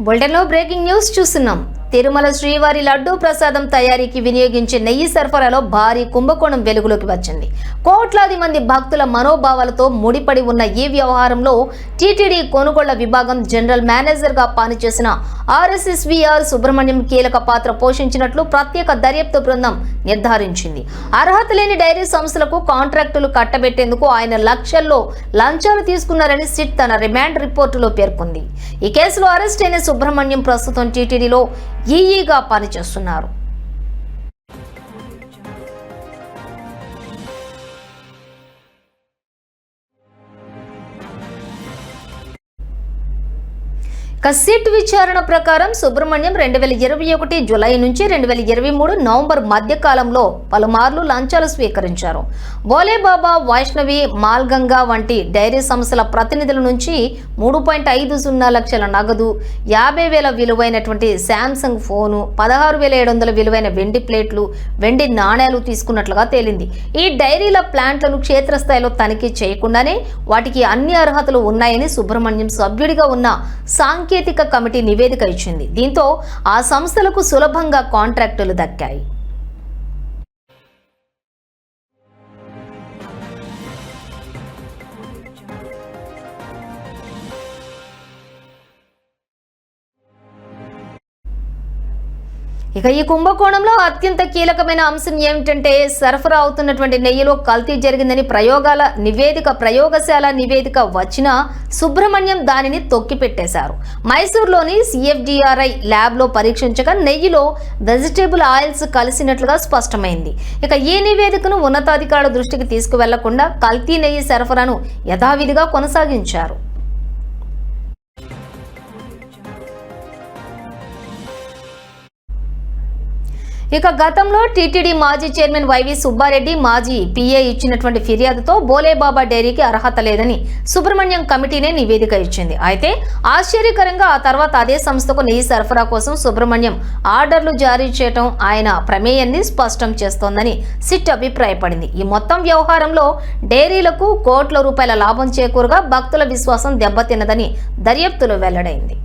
బులెటిన్లో breaking news చూస్తున్నాం. తిరుమల శ్రీవారి లడ్డూ ప్రసాదం తయారీకి వినియోగించే నెయ్యి సరఫరాలో భారీ కుంభకోణం వెలుగులోకి వచ్చింది. కోట్లాది మంది భక్తుల మనోభావాలతో ముడిపడి ఉన్న ఈ వ్యవహారంలో టీటీడీ కొనుగోళ్ళ విభాగం జనరల్ మేనేజర్గా పనిచేసిన ఆర్ఎస్ఎస్విఆర్ సుబ్రహ్మణ్యం కీలక పాత్ర పోషించినట్లు ప్రత్యేక దర్యాప్తు బృందం నిర్ధారించింది. అర్హత లేని డైరీ సంస్థలకు కాంట్రాక్టులు కట్టబెట్టేందుకు ఆయన లక్షల్లో లంచాలు తీసుకున్నారని సిట్ తన రిమాండ్ రిపోర్టులో పేర్కొంది. ఈ కేసులో అరెస్ట్ అయిన సుబ్రహ్మణ్యం ప్రస్తుతం టీటీడీలో ఈఈగా పనిచేస్తున్నారు? కసిట్ విచారణ ప్రకారం సుబ్రహ్మణ్యం రెండు వేల ఇరవై ఒకటి జులై నుంచి రెండు వేల ఇరవై మూడు నవంబర్ మధ్యకాలంలో పలుమార్లు లంచాలు స్వీకరించారు. బోలేబాబా వైష్ణవి మాల్గంగా వంటి డైరీ సంస్థల ప్రతినిధుల నుంచి మూడు పాయింట్ ఐదు సున్నా లక్షల నగదు యాభై వేల విలువైనటువంటి శాంసంగ్ ఫోను పదహారు వేల ఏడు వందల విలువైన వెండి ప్లేట్లు వెండి నాణేలు తీసుకున్నట్లుగా తేలింది. ఈ డైరీల ప్లాంట్లను క్షేత్రస్థాయిలో తనిఖీ చేయకుండానే వాటికి అన్ని అర్హతలు ఉన్నాయని సుబ్రహ్మణ్యం సభ్యుడిగా ఉన్న సాంకేతిక కమిటీ నివేదిక ఇచ్చింది. దీంతో ఆ సంస్థలకు సులభంగా కాంట్రాక్టులు దక్కాయి. ఇక ఈ కుంభకోణంలో అత్యంత కీలకమైన అంశం ఏమిటంటే సరఫరా అవుతున్నటువంటి నెయ్యిలో కల్తీ జరిగిందని ప్రయోగాల నివేదిక ప్రయోగశాల నివేదిక వచ్చిన సుబ్రహ్మణ్యం దానిని తొక్కిపెట్టేశారు. మైసూర్లోని సిఎఫ్డిఆర్ఐ ల్యాబ్లో పరీక్షించగా నెయ్యిలో వెజిటేబుల్ ఆయిల్స్ కలిసినట్లుగా స్పష్టమైంది. ఇక ఈ నివేదికను ఉన్నతాధికారుల దృష్టికి తీసుకువెళ్ళకుండా కల్తీ నెయ్యి సరఫరాను యథావిధిగా కొనసాగించారు. ఇక గతంలో టీటీడీ మాజీ చైర్మన్ వైవి సుబ్బారెడ్డి మాజీ పిఏ ఇచ్చినటువంటి ఫిర్యాదుతో బోలేబాబా డైరీకి అర్హత లేదని సుబ్రహ్మణ్యం కమిటీనే నివేదిక ఇచ్చింది. అయితే ఆశ్చర్యకరంగా ఆ తర్వాత అదే సంస్థకు నెయ్యి సరఫరా కోసం సుబ్రహ్మణ్యం ఆర్డర్లు జారీ చేయటం ఆయన ప్రమేయాన్ని స్పష్టం చేస్తోందని సిట్ అభిప్రాయపడింది. ఈ మొత్తం వ్యవహారంలో డైరీలకు కోట్ల రూపాయల లాభం చేకూరగా భక్తుల విశ్వాసం దెబ్బతిన్నదని దర్యాప్తులో వెల్లడైంది.